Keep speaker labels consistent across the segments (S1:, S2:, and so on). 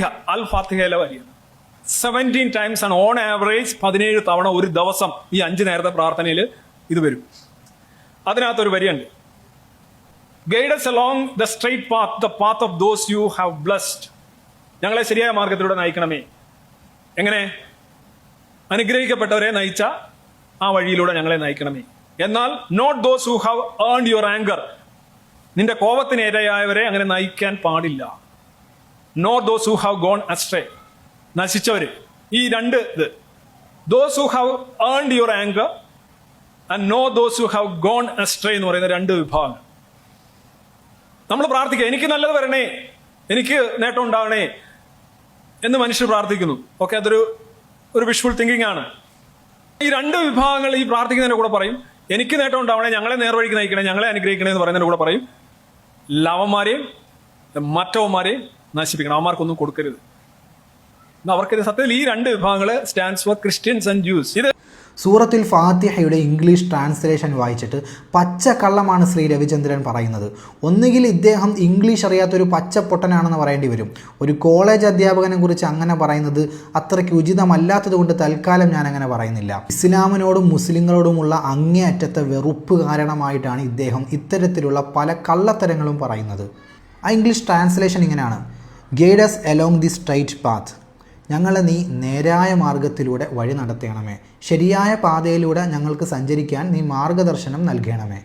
S1: ഫാത്തിഹ അൽ ഫാത്തിഹയിലെ വരിയാണ് seventeen times ആണ് ഓൺ ആവറേജ് പതിനേഴ് തവണ ഒരു ദിവസം ഈ അഞ്ച് നേരത്തെ പ്രാർത്ഥനയിൽ ഇത് വരും. അതിനകത്തൊരു വരിയുണ്ട്. Guide us along the straight path the path of those you have blessed ഞങ്ങളെ ശരിയായ മാർഗത്തിലൂടെ നയിക്കണമേ. എങ്ങനെ? അനുഗ്രഹിക്കപ്പെട്ടവരെ നയിച്ച ആ വഴിയിലൂടെ ഞങ്ങളെ നയിക്കണമേ. എന്നാൽ not those who have earn your anger നിന്റെ കോപത്തിന് ഇരയായവരെ അങ്ങനെ നയിക്കാൻ പാടില്ല. Not those who have gone astray നശിച്ചവർ ഈ രണ്ട് ഇത്. Those who have earn your anger and no those who have gone astray എന്ന് പറയുന്ന രണ്ട് വിഭാഗങ്ങൾ. നമ്മൾ പ്രാർത്ഥിക്കുക. എനിക്ക് നല്ലത് വരണേ. എനിക്ക് നേട്ടം ഉണ്ടാവണേ എന്ന് മനുഷ്യർ പ്രാർത്ഥിക്കുന്നു. ഓക്കെ അതൊരു ഒരു വിഷ്വൽ തിങ്കിങ് ആണ്. ഈ രണ്ട് വിഭാഗങ്ങൾ ഈ പ്രാർത്ഥിക്കുന്നതിന്റെ കൂടെ പറയും. എനിക്ക് നേട്ടം ഉണ്ടാവണേ ഞങ്ങളെ നേർവഴിക്ക് നയിക്കണേ ഞങ്ങളെ അനുഗ്രഹിക്കണേ എന്ന് പറയുന്നതിന്റെ കൂടെ പറയും. ലവന്മാരെയും മറ്റവന്മാരെയും നശിപ്പിക്കണം. അവന്മാർക്കൊന്നും കൊടുക്കരുത്. അവർക്കത് സത്യത്തിൽ ഈ രണ്ട് വിഭാഗങ്ങൾ stands for Christians and Jews ഇത്
S2: സൂറത്തിൽ ഫാത്തിഹയുടെ ഇംഗ്ലീഷ് ട്രാൻസ്ലേഷൻ വായിച്ചിട്ട് പച്ച കള്ളമാണ് ശ്രീ രവിചന്ദ്രൻ പറയുന്നത്. ഒന്നുകിൽ ഇദ്ദേഹം ഇംഗ്ലീഷ് അറിയാത്തൊരു പച്ചപ്പൊട്ടനാണെന്ന് പറയേണ്ടി വരും. ഒരു കോളേജ് അധ്യാപകനെ കുറിച്ച് അങ്ങനെ പറയുന്നത് അത്രയ്ക്ക് ഉചിതമല്ലാത്തതുകൊണ്ട് തൽക്കാലം ഞാൻ അങ്ങനെ പറയുന്നില്ല. ഇസ്ലാമിനോടും മുസ്ലിങ്ങളോടുമുള്ള അങ്ങേയറ്റത്തെ വെറുപ്പ് കാരണമായിട്ടാണ് ഇദ്ദേഹം ഇത്തരത്തിലുള്ള പല കള്ളത്തരങ്ങളും പറയുന്നത്. ആ ഇംഗ്ലീഷ് ട്രാൻസ്ലേഷൻ ഇങ്ങനെയാണ്. Guide us along the straight path ഞങ്ങളെ നീ നേരായ മാർഗത്തിലൂടെ വഴി നടത്തണമേ. ശരിയായ പാതയിലൂടെ ഞങ്ങൾക്ക് സഞ്ചരിക്കാൻ നീ മാർഗദർശനം നൽകണമേ.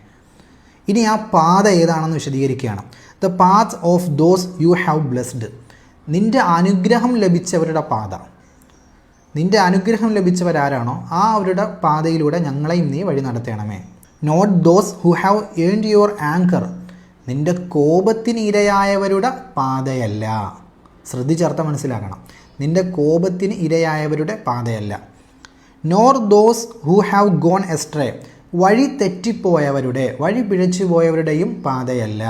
S2: ഇനി ആ പാത ഏതാണെന്ന് വിശദീകരിക്കുകയാണ്. The path of those you have blessed നിന്റെ അനുഗ്രഹം ലഭിച്ചവരുടെ പാത. നിന്റെ അനുഗ്രഹം ലഭിച്ചവരാരാണോ ആ അവരുടെ പാതയിലൂടെ ഞങ്ങളെയും നീ വഴി നടത്തണമേ. Not those who have earned your anger നിന്റെ കോപത്തിനിരയായവരുടെ പാതയല്ല. ശ്രദ്ധിച്ചർത്ഥം മനസ്സിലാക്കണം. നിന്റെ കോപത്തിന് ഇരയായവരുടെ പാതയല്ല. Nor those who have gone astray വഴി തെറ്റിപ്പോയവരുടെ വഴി പിഴച്ചു പോയവരുടെയും പാതയല്ല.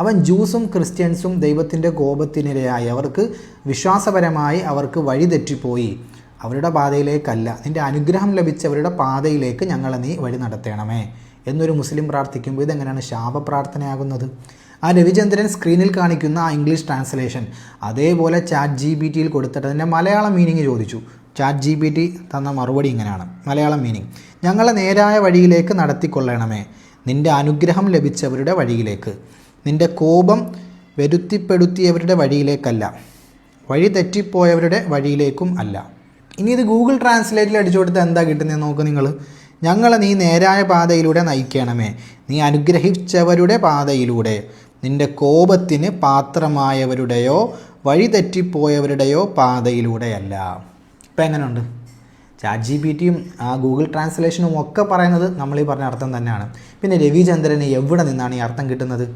S2: അവൻ ജൂസും ക്രിസ്ത്യൻസും ദൈവത്തിന്റെ കോപത്തിനിരയായി അവർക്ക് വിശ്വാസപരമായി അവർക്ക് വഴി തെറ്റിപ്പോയി. അവരുടെ പാതയിലേക്കല്ല. നിന്റെ അനുഗ്രഹം ലഭിച്ചവരുടെ പാതയിലേക്ക് ഞങ്ങളെ നീ വഴി നടത്തണമേ. എന്നൊരു മുസ്ലിം പ്രാർത്ഥിക്കുമ്പോൾ ഇതെങ്ങനെയാണ് ശാപപ്രാർത്ഥനയാകുന്നത്? ആ രവിചന്ദ്രൻ സ്ക്രീനിൽ കാണിക്കുന്ന ആ ഇംഗ്ലീഷ് ട്രാൻസ്ലേഷൻ അതേപോലെ ചാറ്റ് ജി ബി ടിയിൽ കൊടുത്തിട്ട് അതിന്റെ മലയാളം മീനിങ് ചോദിച്ചു. ചാറ്റ് ജി ബി ടി തന്ന മറുപടി ഇങ്ങനെയാണ്. മലയാളം മീനിങ് ഞങ്ങളെ നേരായ വഴിയിലേക്ക് നടത്തിക്കൊള്ളണമേ. നിന്റെ അനുഗ്രഹം ലഭിച്ചവരുടെ വഴിയിലേക്ക്. നിന്റെ കോപം വരുത്തിപ്പെടുത്തിയവരുടെ വഴിയിലേക്കല്ല. വഴി തെറ്റിപ്പോയവരുടെ വഴിയിലേക്കും അല്ല. ഇനി ഇത് ഗൂഗിൾ ട്രാൻസ്ലേറ്റിൽ അടിച്ചു കൊടുത്താൽ എന്താ കിട്ടുന്നത് നോക്ക് നിങ്ങൾ ഞങ്ങളെ നീ നേരായ പാതയിലൂടെ നയിക്കണമേ. നീ അനുഗ്രഹിച്ചവരുടെ പാതയിലൂടെ. നിന്റെ കോപത്തിന് പാത്രമായവരുടെയോ വഴിതെറ്റിപ്പോയവരുടെയോ പാതയിലൂടെയല്ല. ഇപ്പം എങ്ങനെയുണ്ട്? ചാറ്റ് ജി പി ടിയും ആ ഗൂഗിൾ ട്രാൻസ്ലേഷനും ഒക്കെ പറയുന്നത് നമ്മൾ ഈ പറഞ്ഞ അർത്ഥം തന്നെയാണ്. പിന്നെ രവിചന്ദ്രന് എവിടെ നിന്നാണ് ഈ അർത്ഥം കിട്ടുന്നത്?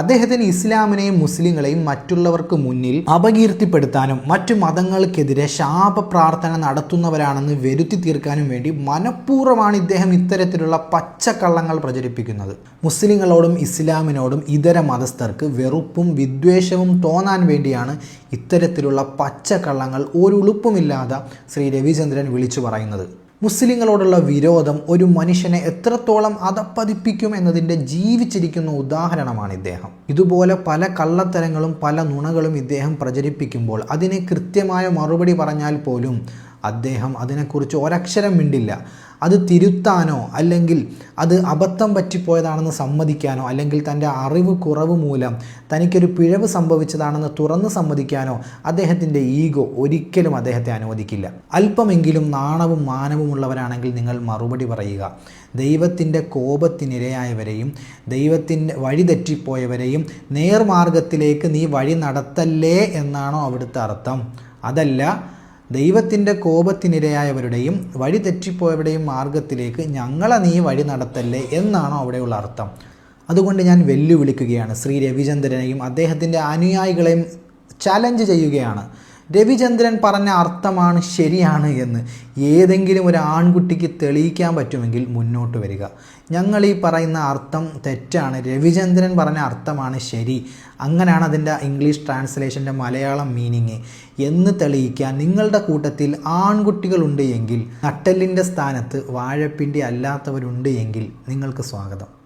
S2: അദ്ദേഹത്തിന് ഇസ്ലാമിനെയും മുസ്ലിങ്ങളെയും മറ്റുള്ളവർക്ക് മുന്നിൽ അപകീർത്തിപ്പെടുത്താനും മറ്റു മതങ്ങൾക്കെതിരെ ശാപ പ്രാർത്ഥന നടത്തുന്നവരാണെന്ന് വരുത്തി തീർക്കാനും വേണ്ടി മനഃപൂർവമാണ് ഇദ്ദേഹം ഇത്തരത്തിലുള്ള പച്ചക്കള്ളങ്ങൾ പ്രചരിപ്പിക്കുന്നത്. മുസ്ലിങ്ങളോടും ഇസ്ലാമിനോടും ഇതര മതസ്ഥർക്ക് വെറുപ്പും വിദ്വേഷവും തോന്നാൻ വേണ്ടിയാണ് ഇത്തരത്തിലുള്ള പച്ചക്കള്ളങ്ങൾ ഒരു ഉളുപ്പുമില്ലാതെ ശ്രീ രവിചന്ദ്രൻ വിളിച്ചു പറയുന്നത്. മുസ്ലിങ്ങളോടുള്ള വിരോധം ഒരു മനുഷ്യനെ എത്രത്തോളം അതപ്പതിപ്പിക്കും എന്നതിന്റെ ജീവിച്ചിരിക്കുന്ന ഉദാഹരണമാണ് ഇദ്ദേഹം. ഇതുപോലെ പല കള്ളത്തരങ്ങളും പല നുണകളും ഇദ്ദേഹം പ്രചരിപ്പിക്കുമ്പോൾ അതിനെ കൃത്യമായ മറുപടി പറഞ്ഞാൽ പോലും അദ്ദേഹം അതിനെക്കുറിച്ച് ഒരക്ഷരം മിണ്ടില്ല. അത് തിരുത്താനോ അല്ലെങ്കിൽ അത് അബദ്ധം പറ്റിപ്പോയതാണെന്ന് സമ്മതിക്കാനോ അല്ലെങ്കിൽ തന്റെ അറിവ് കുറവ് മൂലം തനിക്കൊരു പിഴവ് സംഭവിച്ചതാണെന്ന് തുറന്ന് സമ്മതിക്കാനോ അദ്ദേഹത്തിന്റെ ഈഗോ ഒരിക്കലും അദ്ദേഹത്തെ അനുവദിക്കില്ല. അല്പമെങ്കിലും നാണവും മാനവുമുള്ളവരാണെങ്കിൽ നിങ്ങൾ മറുപടി പറയുക. ദൈവത്തിന്റെ കോപത്തിനിരയായവരെയും ദൈവത്തിന്റെ വഴി തെറ്റിപ്പോയവരെയും നേർമാർഗത്തിലേക്ക് നീ വഴി നടത്തല്ലേ എന്നാണോ അവിടുത്തെ അർത്ഥം. അതല്ല ദൈവത്തിന്റെ കോപത്തിനിരയായവരുടെയും വഴി തെറ്റിപ്പോയവരുടെയും മാർഗത്തിലേക്ക് ഞങ്ങളെ നീ വഴി നടത്തല്ലേ എന്നാണോ അവിടെയുള്ള അർത്ഥം. അതുകൊണ്ട് ഞാൻ വെല്ലുവിളിക്കുകയാണ്. ശ്രീ രവിചന്ദ്രനെയും അദ്ദേഹത്തിന്റെ അനുയായികളെയും ചലഞ്ച് ചെയ്യുകയാണ്. രവിചന്ദ്രൻ പറഞ്ഞ അർത്ഥമാണ് ശരിയാണ് എന്ന് ഏതെങ്കിലും ഒരു ആൺകുട്ടിക്ക് തെളിയിക്കാൻ പറ്റുമെങ്കിൽ മുന്നോട്ട് വരിക. ഞങ്ങൾ ഈ പറയുന്ന അർത്ഥം തെറ്റാണ്. രവിചന്ദ്രൻ പറഞ്ഞ അർത്ഥമാണ് ശരി. അങ്ങനെയാണ് അതിന്റെ ഇംഗ്ലീഷ് ട്രാൻസ്ലേഷന്റെ മലയാളം മീനിങ്. എന്ന് തെളിയിക്കാൻ നിങ്ങളുടെ കൂട്ടത്തിൽ ആൺകുട്ടികളുണ്ട് എങ്കിൽ നട്ടലിന്റെ സ്ഥാനത്ത് വാഴപ്പിണ്ടി അല്ലാത്തവരുണ്ട് എങ്കിൽ നിങ്ങൾക്ക് സ്വാഗതം.